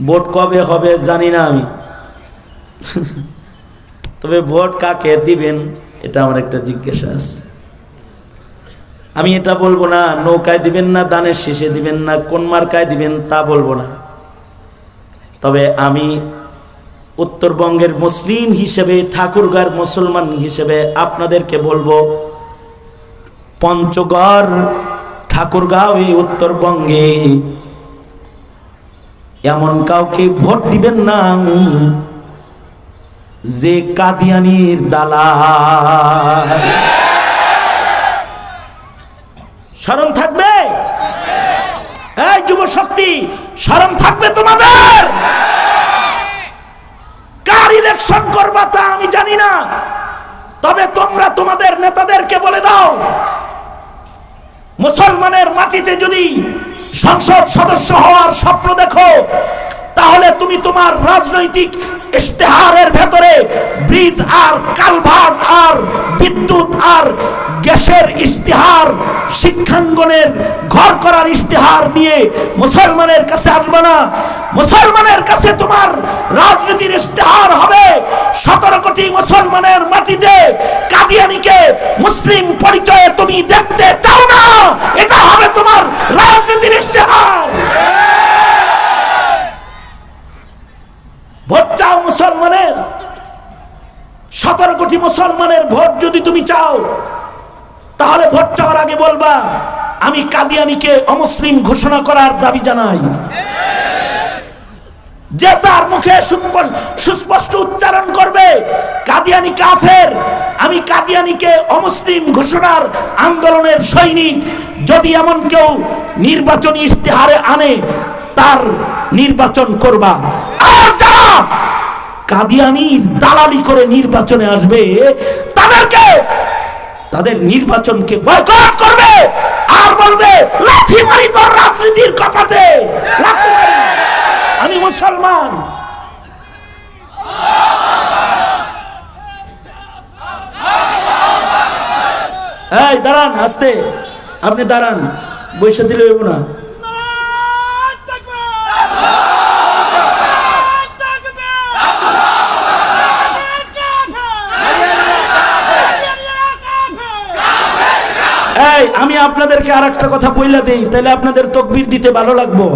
Vote কবে হবে জানি না আমি। তবে ভোট কাকে দিবেন, এটা আমার একটা জিজ্ঞাসা আছে। আমি এটা বলব না, নৌকায় দিবেন না, দানের শেষে দিবেন না, কোন মার্কায় দিবেন তা বলব না। তবে আমি উত্তরবঙ্গের মুসলিম হিসেবে, ঠাকুরগার মুসলমান হিসেবে আপনাদেরকে বলব, পঞ্চগড়, ঠাকুরগাঁও এই উত্তরবঙ্গে এমন কাউকে ভোট দিবেন না। যে কাদিয়ানির দালা স্মরণ থাকবে? এই যুব শক্তি স্মরণ থাকবে তোমাদের? কার ইলেকশন করবা তা আমি জানি না। তবে তোমরা তোমাদের নেতাদেরকে বলে দাও। মুসলমানের মাটিতে যদি সংসদ সদস্য হওয়ার স্বপ্ন দেখো। তাহলে তুমি তোমার রাজনৈতিক ইশতেহারের ভেতরে ব্রিজ আর কালভার্ট আর বিদ্যুৎ আর গ্যাসের ইশতেহার, শিক্ষাঙ্গনের ঘর করার ইশতেহার নিয়ে মুসলমানের কাছে আসবে না। মুসলমানের কাছে তোমার রাজনীতির ইশতেহার হবে। সতেরো কোটি মুসলমানের মাটিতে কাদিয়ানিকে মুসলিম পরিচয়ে তুমি দেখতে চাও না। এটা হবে তোমার রাজনীতির ইশতেহার ভোট চাও মুসলমানের, সতেরো কোটি মুসলমানের ভোট যদি তুমি চাও, তাহলে ভোট চাওয়ার আগে বলবা, আমি কাদিয়ানিকে অমুসলিম ঘোষণা করার দাবি জানাই। যে তার মুখে সুস্পষ্ট উচ্চারণ করবে, কাদিয়ানি কাফের, আমি কাদিয়ানিকে অমুসলিম ঘোষণার আন্দোলনের সৈনিক, যদি এমন কেউ নির্বাচনী ইশতেহারে আনে, তার নির্বাচন করবা। আর যারা কাদিয়ানির দালালি করে নির্বাচনে আসবে, তাদেরকে, তাদের নির্বাচনকে বয়কট করবে আর বলবে লাঠি মারি তোর রাজনীতির কপাতে আমি মুসলমান। এই, দাঁড়ান, আসতে। আপনি দাঁড়ান বৈশা দিলে না। এই আমি আপনাদেরকে আর কথা বইলা দিই তাহলে আপনাদের তকবির দিতে ভালো লাগবো।